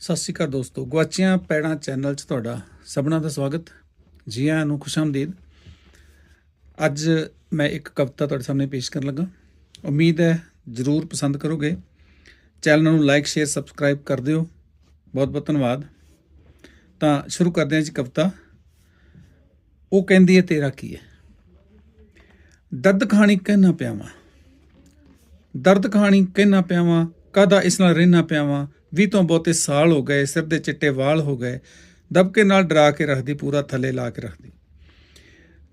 ਸਤਿ ਸ਼੍ਰੀ ਅਕਾਲ ਦੋਸਤੋ ਗਵਾਚੀਆਂ ਪੈੜਾਂ ਚੈਨਲ 'ਚ ਤੁਹਾਡਾ ਸਭਨਾਂ ਦਾ ਸਵਾਗਤ। ਜੀ ਆਇਆਂ ਨੂੰ ਖੁਸ਼ਾਮਦੀਦ। ਅੱਜ ਮੈਂ ਇੱਕ ਕਵਿਤਾ ਤੁਹਾਡੇ ਸਾਹਮਣੇ ਪੇਸ਼ ਕਰਨ ਲੱਗਾ। ਉਮੀਦ ਹੈ ਜਰੂਰ ਪਸੰਦ ਕਰੋਗੇ। ਚੈਨਲ ਨੂੰ ਲਾਈਕ, ਸ਼ੇਅਰ, ਸਬਸਕ੍ਰਾਈਬ ਕਰ ਦਿਓ। ਬਹੁਤ ਬਹੁਤ ਧੰਨਵਾਦ। ਤਾਂ ਸ਼ੁਰੂ ਕਰਦੇ ਹਾਂ ਜੀ ਕਵਿਤਾ। ਉਹ ਕਹਿੰਦੀ ਹੈ, ਤੇਰਾ ਕੀ ਹੈ? ਦਰਦ ਕਹਾਣੀ ਕਹਿਣਾ ਪਿਆਵਾਂ। ਦਰਦ ਕਹਾਣੀ ਕਹਿਣਾ ਪਿਆਵਾਂ। ਕਾਦਾ ਇਸ ਨਾਲ ਰਹਿਣਾ ਪਿਆਵਾਂ? ਵੀ ਤੋਂ ਬਹੁਤੇ ਸਾਲ ਹੋ ਗਏ, ਸਿਰ ਦੇ ਚਿੱਟੇ ਵਾਲ ਹੋ ਗਏ, ਦਬਕੇ ਨਾਲ ਡਰਾ ਕੇ ਰੱਖਦੀ, ਪੂਰਾ ਥੱਲੇ ਲਾ ਕੇ ਰੱਖਦੀ।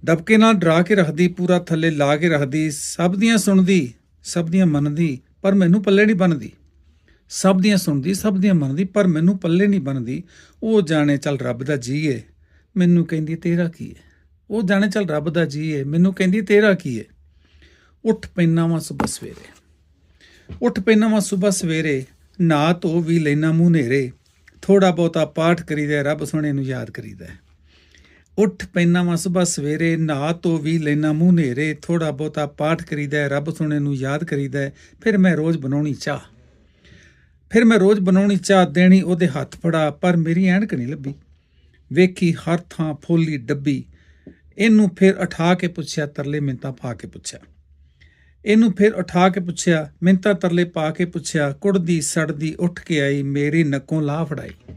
ਦਬਕੇ ਨਾਲ ਡਰਾ ਕੇ ਰੱਖਦੀ, ਪੂਰਾ ਥੱਲੇ ਲਾ ਕੇ ਰੱਖਦੀ, ਸਭ ਦੀਆਂ ਸੁਣਦੀ, ਸਭ ਦੀਆਂ ਮੰਨਦੀ, ਪਰ ਮੈਨੂੰ ਪੱਲੇ ਨਹੀਂ ਬੰਨਦੀ। ਸਭ ਦੀਆਂ ਸੁਣਦੀ, ਸਭ ਦੀਆਂ ਮੰਨਦੀ, ਪਰ ਮੈਨੂੰ ਪੱਲੇ ਨਹੀਂ ਬੰਨਦੀ। ਉਹ ਜਾਣੇ ਚੱਲ ਰੱਬ ਦਾ ਜੀ ਏ ਮੈਨੂੰ ਕਹਿੰਦੀ, ਤੇਰਾ ਕੀ ਏ? ਉਹ ਜਾਣੇ ਚੱਲ ਰੱਬ ਦਾ ਜੀ ਏ ਮੈਨੂੰ ਕਹਿੰਦੀ, ਤੇਰਾ ਕੀ ਏ? ਉੱਠ ਪੈਣਾ ਵਾਂ ਸੁਬਹ ਸਵੇਰੇ। ਉੱਠ ਪੈਣਾ ਵਾਂ ਸੁਬਹ ਸਵੇਰੇ। ਨਾ ਧੋ ਵੀ ਲੈਣਾ ਮੂੰਹ ਨੇਰੇ ਥੋੜਾ ਬਹੁਤਾ ਪਾਠ ਕਰੀਦਾ, ਰੱਬ ਸੋਹਣੇ ਨੂੰ ਯਾਦ ਕਰੀਦਾ। ਉੱਠ ਪੈਣਾ ਵਾਂ ਸੁਬਹ ਸਵੇਰੇ, ਨਾ ਧੋ ਵੀ ਲੈਣਾ ਮੂੰਹ ਨੇਰੇ ਥੋੜਾ ਬਹੁਤਾ ਪਾਠ ਕਰੀਦਾ, ਰੱਬ ਸੋਹਣੇ ਨੂੰ ਯਾਦ ਕਰੀਦਾ। ਫਿਰ ਮੈਂ ਰੋਜ਼ ਬਣਾਉਣੀ ਚਾਹ। ਫਿਰ ਮੈਂ ਰੋਜ਼ ਬਣਾਉਣੀ ਚਾਹ ਦੇਣੀ, ਉਹਦੇ ਹੱਥ ਫੜਾ, ਪਰ ਮੇਰੀ ਐਨਕ ਨਹੀਂ ਲੱਭੀ। ਵੇਖੀ ਹਰ ਥਾਂ ਫੋਲੀ ਡੱਬੀ। ਇਹਨੂੰ ਫਿਰ ਉਠਾ ਕੇ ਪੁੱਛਿਆ, ਤਰਲੇ ਮਿੰਤਾ ਪਾ ਕੇ ਪੁੱਛਿਆ। ਇਹਨੂੰ ਫਿਰ ਉਠਾ ਕੇ ਪੁੱਛਿਆ, ਮਿੰਤਾ ਤਰਲੇ ਪਾ ਕੇ ਪੁੱਛਿਆ, ਕੁੜਦੀ ਸੜਦੀ ਉੱਠ ਕੇ ਆਈ, ਮੇਰੀ ਨੱਕੋਂ ਲਾਹ ਫੜਾਈ।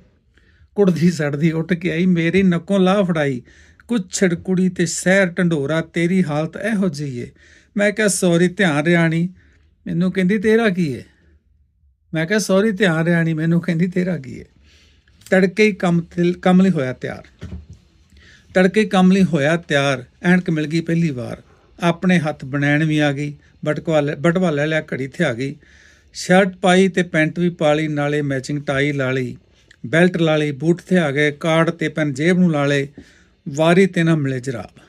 ਕੁੜਦੀ ਸੜਦੀ ਉੱਠ ਕੇ ਆਈ, ਮੇਰੀ ਨੱਕੋਂ ਲਾਹ ਫੜਾਈ। ਕੁਛ ਕੁੜੀ ਤੇ ਸਹਿਰ ਢੰਡੋਰਾ, ਤੇਰੀ ਹਾਲਤ ਇਹੋ ਜਿਹੀ ਏ। ਮੈਂ ਕਿਹਾ, ਸੌਰੀ ਧਿਆਨ ਰਿਆਣੀ, ਮੈਨੂੰ ਕਹਿੰਦੀ ਤੇਰਾ ਕੀ ਏ? ਮੈਂ ਕਿਹਾ, ਸੌਰੀ ਧਿਆਨ ਰਿਆਣੀ, ਮੈਨੂੰ ਕਹਿੰਦੀ ਤੇਰਾ ਕੀ ਏ? ਤੜਕੇ ਹੀ ਕੰਮ ਕੰਮ ਲਈ ਹੋਇਆ ਤਿਆਰ। ਤੜਕੇ ਕੰਮ ਲਈ ਹੋਇਆ ਤਿਆਰ, ਐਨਕ ਮਿਲ ਗਈ ਪਹਿਲੀ ਵਾਰ। ਆਪਣੇ ਹੱਥ ਬਣਾਉਣ ਵੀ ਆ ਗਈ ਬਟਕਵਾ ਲੈ ਬਟਵਾ ਲੈ ਲਿਆ ਘੜੀ ਤੇ ਆ ਗਈ। ਸ਼ਰਟ ਪਾਈ ਤੇ ਪੈਂਟ ਵੀ ਪਾ ਲਈ, ਨਾਲੇ ਮੈਚਿੰਗ ਟਾਈ ਲਾ ਲਈ। ਬੈਲਟ ਲਾ ਲਈ, ਬੂਟ ਤੇ ਆ ਗਏ, ਕਾਰਡ ਤੇ ਪੈਨ ਜੇਬ ਨੂੰ ਲਾ ਲਏ। ਵਾਰੀ ਤੇ ਨਾ ਮਿਲੇ ਜਰਾਬ।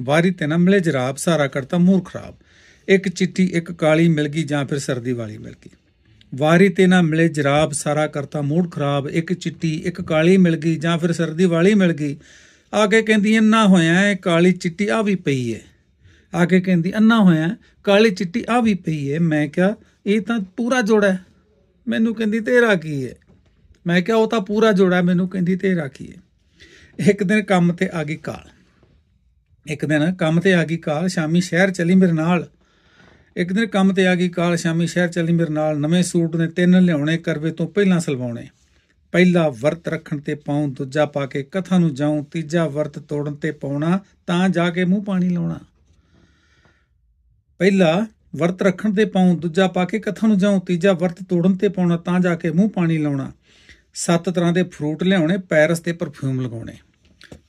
ਵਾਰੀ ਤੇ ਨਾ ਮਿਲੇ ਜਰਾਬ, ਸਾਰਾ ਕਰਤਾ ਮੂਰ ਖਰਾਬ। ਇੱਕ ਚਿੱਟੀ ਇੱਕ ਕਾਲੀ ਮਿਲ ਗਈ ਜਾਂ ਫਿਰ ਸਰਦੀ ਵਾਲੀ ਮਿਲ ਗਈ। ਵਾਰੀ ਤੇ ਨਾ ਮਿਲੇ ਜਰਾਬ, ਸਾਰਾ ਕਰਤਾ ਮੂਡ ਖਰਾਬ। ਇੱਕ ਚਿੱਟੀ ਇੱਕ ਕਾਲੀ ਮਿਲ ਗਈ ਜਾਂ ਫਿਰ ਸਰਦੀ ਵਾਲੀ ਮਿਲ ਗਈ। ਆ ਕੇ ਕਹਿੰਦੀ, ਇੰਨਾ ਹੋਇਆ, ਇਹ ਕਾਲੀ ਚਿੱਟੀ ਆ ਵੀ ਪਈ ਏ। ਆ ਕੇ ਕਹਿੰਦੀ, ਅੰਨਾ ਹੋਇਆ, ਕਾਲੀ ਚਿੱਟੀ ਆ ਵੀ ਪਈ ਹੈ ਮੈਂ ਕਿਹਾ, ਇਹ ਤਾਂ ਪੂਰਾ ਜੋੜਾ ਹੈ। ਮੈਨੂੰ ਕਹਿੰਦੀ, ਤੇਰਾ ਕੀ ਹੈ ਮੈਂ ਕਿਹਾ, ਉਹ ਤਾਂ ਪੂਰਾ ਜੋੜਾ ਮੈਨੂੰ ਕਹਿੰਦੀ, ਤੇਰਾ ਕੀ ਹੈ ਇੱਕ ਦਿਨ ਕੰਮ ਤੇ ਆ ਗਈ ਕਾਲ। ਇੱਕ ਦਿਨ ਕੰਮ ਤੇ ਆ ਗਈ ਕਾਲ, ਸ਼ਾਮੀ ਸ਼ਹਿਰ ਚਲੀ ਮੇਰੇ ਨਾਲ। ਇੱਕ ਦਿਨ ਕੰਮ ਤੇ ਆ ਗਈ ਕਾਲ, ਸ਼ਾਮੀ ਸ਼ਹਿਰ ਚਲੀ ਮੇਰੇ ਨਾਲ। ਨਵੇਂ ਸੂਟ ਨੇ ਤਿੰਨ ਲਿਆਉਣੇ, ਕਰਵੇ ਤੋਂ ਪਹਿਲਾਂ ਸਲਵਾਉਣੇ। ਪਹਿਲਾ ਵਰਤ ਰੱਖਣ ਤੇ ਪਾਉਂ, ਦੂਜਾ ਪਾ ਕੇ ਕਥਾ ਨੂੰ ਜਾਉਂ, ਤੀਜਾ ਵਰਤ ਤੋੜਨ ਤੇ ਪਾਉਣਾ, ਤਾਂ ਜਾ ਕੇ ਮੂੰਹ ਪਾਣੀ ਲਾਉਣਾ। ਪਹਿਲਾ ਵਰਤ ਰੱਖਣ ਤੇ ਪਾਉਂ, ਦੂਜਾ ਪਾ ਕੇ ਕਥਾ ਨੂੰ ਜਾਉ ਤੀਜਾ ਵਰਤ ਤੋੜਨ ਤੇ ਪਾਉਣਾ, ਤਾਂ ਜਾ ਕੇ ਮੂੰਹ ਪਾਣੀ ਲਾਉਣਾ। ਸੱਤ ਤਰ੍ਹਾਂ ਦੇ ਫਰੂਟ ਲਿਆਉਣੇ, ਪੈਰਸ ਤੇ ਪਰਫਿਊਮ ਲਗਾਉਣੇ।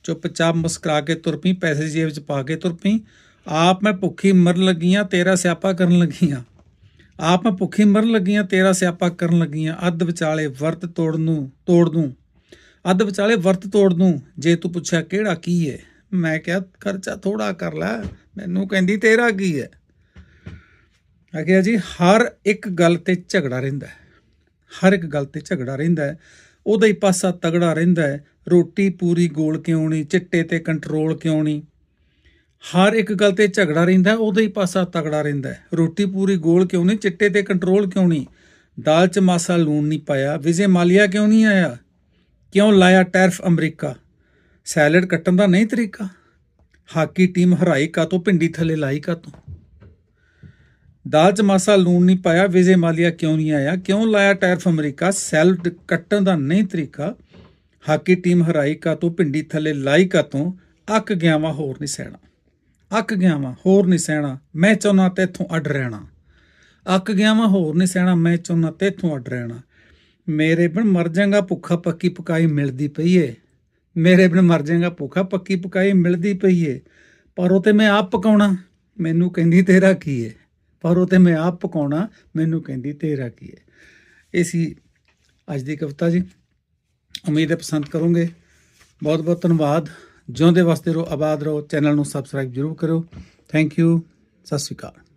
ਚੁੱਪਚਾਪ ਮੁਸਕਰਾ ਕੇ ਤੁਰ ਪਈ, ਪੈਸੇ ਜੇਬ 'ਚ ਪਾ ਕੇ ਤੁਰ ਪਈ। ਆਪ ਮੈਂ ਭੁੱਖੀ ਮਰਨ ਲੱਗੀਆਂ, ਤੇਰਾ ਸਿਆਪਾ ਕਰਨ ਲੱਗੀਆਂ। ਆਪ ਮੈਂ ਭੁੱਖੀ ਮਰਨ ਲੱਗੀਆਂ, ਤੇਰਾ ਸਿਆਪਾ ਕਰਨ ਲੱਗੀਆਂ। ਅੱਧ ਵਿਚਾਲੇ ਵਰਤ ਤੋੜਨ ਨੂੰ ਤੋੜ ਦੂੰ ਅੱਧ ਵਿਚਾਲੇ ਵਰਤ ਤੋੜ ਦੂੰ ਜੇ ਤੂੰ ਪੁੱਛਿਆ ਕਿਹੜਾ ਕੀ ਹੈ ਮੈਂ ਕਿਹਾ, ਖਰਚਾ ਥੋੜਾ ਕਰ ਲੈ, ਮੈਨੂੰ ਕਹਿੰਦੀ ਤੇਰਾ ਕੀ ਹੈ ਆ ਗਿਆ ਜੀ ਹਰ ਇੱਕ ਗੱਲ ਤੇ ਝਗੜਾ ਰਹਿੰਦਾ ਹੈ। ਹਰ ਇੱਕ ਗੱਲ ਤੇ ਝਗੜਾ ਰਹਿੰਦਾ ਹੈ। ਉਹਦਾ ਹੀ ਪਾਸਾ ਤਗੜਾ ਰਹਿੰਦਾ ਹੈ। ਰੋਟੀ ਪੂਰੀ ਗੋਲ ਕਿਉਂ ਨਹੀਂ? ਚਿੱਟੇ ਤੇ ਕੰਟਰੋਲ ਕਿਉਂ ਨਹੀਂ? ਹਰ ਇੱਕ ਗੱਲ ਤੇ ਝਗੜਾ ਰਹਿੰਦਾ ਹੈ, ਉਹਦਾ ਹੀ ਪਾਸਾ ਤਗੜਾ ਰਹਿੰਦਾ ਹੈ। ਰੋਟੀ ਪੂਰੀ ਗੋਲ ਕਿਉਂ ਨਹੀਂ? ਚਿੱਟੇ ਤੇ ਕੰਟਰੋਲ ਕਿਉਂ ਨਹੀਂ? ਦਾਲ ਚ ਮਾਸਾ ਲੂਣ ਨਹੀਂ ਪਾਇਆ। ਵਿਜੇ ਮਾਲੀਆ ਕਿਉਂ ਨਹੀਂ ਆਇਆ? ਕਿਉਂ ਲਾਇਆ ਟੈਰਫ ਅਮਰੀਕਾ? ਸੈਲਡ ਕੱਟਣ ਦਾ ਨਹੀਂ ਤਰੀਕਾ? ਹਾਕੀ ਟੀਮ ਹਰਾਈ ਕਾ ਤੋਂ ਭਿੰਡੀ ਥੱਲੇ ਲਾਈ ਕਾ ਤੋਂ ਦਾਲ ਚ ਮਾਸਾ ਲੂਣ ਨਹੀਂ ਪਾਇਆ, ਵਿਜੇ ਮਾਲੀਆ ਕਿਉਂ ਨਹੀਂ ਆਇਆ? ਕਿਉਂ ਲਾਇਆ ਟੈਰਫ ਅਮਰੀਕਾ? ਸੈਲਡ ਕੱਟਣ ਦਾ ਨਹੀਂ ਤਰੀਕਾ। ਹਾਕੀ ਟੀਮ ਹਰਾਈ ਕਾ ਤੋਂ, ਭਿੰਡੀ ਥੱਲੇ ਲਾਈ ਕਾ ਤੋਂ, ਅੱਕ ਗਿਆ ਵਾ ਹੋਰ ਨਹੀਂ ਸਹਿਣਾ। ਅੱਕ ਗਿਆ ਵਾਂ ਹੋਰ ਨਹੀਂ ਸਹਿਣਾ। ਮੈਂ ਚਾਹੁੰਦਾ ਤੇਥੋਂ ਅੱਡ ਰਹਿਣਾ। ਅੱਕ ਗਿਆ ਵਾਂ ਹੋਰ ਨਹੀਂ ਸਹਿਣਾ। ਮੈਂ ਚਾਹੁੰਦਾ ਤੇਥੋਂ ਅੱਡ ਰਹਿਣਾ। ਮੇਰੇ ਬਿਨ ਮਰ ਜਾਏਗਾ ਭੁੱਖਾ ਪੱਕੀ ਪਕਾਈ ਮਿਲਦੀ ਪਈ ਏ। ਮੇਰੇ ਬਿਨ ਮਰ ਜਾਏਗਾ ਭੁੱਖਾ ਪੱਕੀ ਪਕਾਈ ਮਿਲਦੀ ਪਈ ਏ। ਪਰ ਉਹ ਤੇ ਮੈਂ ਆਪ ਪਕਾਉਣਾ। ਮੈਨੂੰ ਕਹਿੰਦੀ ਤੇਰਾ ਕੀ ਏ? ਪਰ ਉਹ ਤੇ ਮੈਂ ਆਪ ਪਕਾਉਣਾ, ਮੈਨੂੰ ਕਹਿੰਦੀ, ਤੇਰਾ ਕੀ ਹੈ? ਇਹ ਸੀ ਅੱਜ ਦੀ ਕਵਿਤਾ ਜੀ। ਉਮੀਦ ਹੈ ਪਸੰਦ ਕਰੋਗੇ। ਬਹੁਤ ਬਹੁਤ ਧੰਨਵਾਦ। ਜਿਉਂਦੇ ਵਾਸਤੇ ਰਹੋ, ਆਬਾਦ ਰਹੋ। ਚੈਨਲ ਨੂੰ ਸਬਸਕ੍ਰਾਈਬ ਜਰੂਰ ਕਰੋ ਥੈਂਕ ਯੂ ਸਤਿ ਸ਼੍ਰੀ ਅਕਾਲ।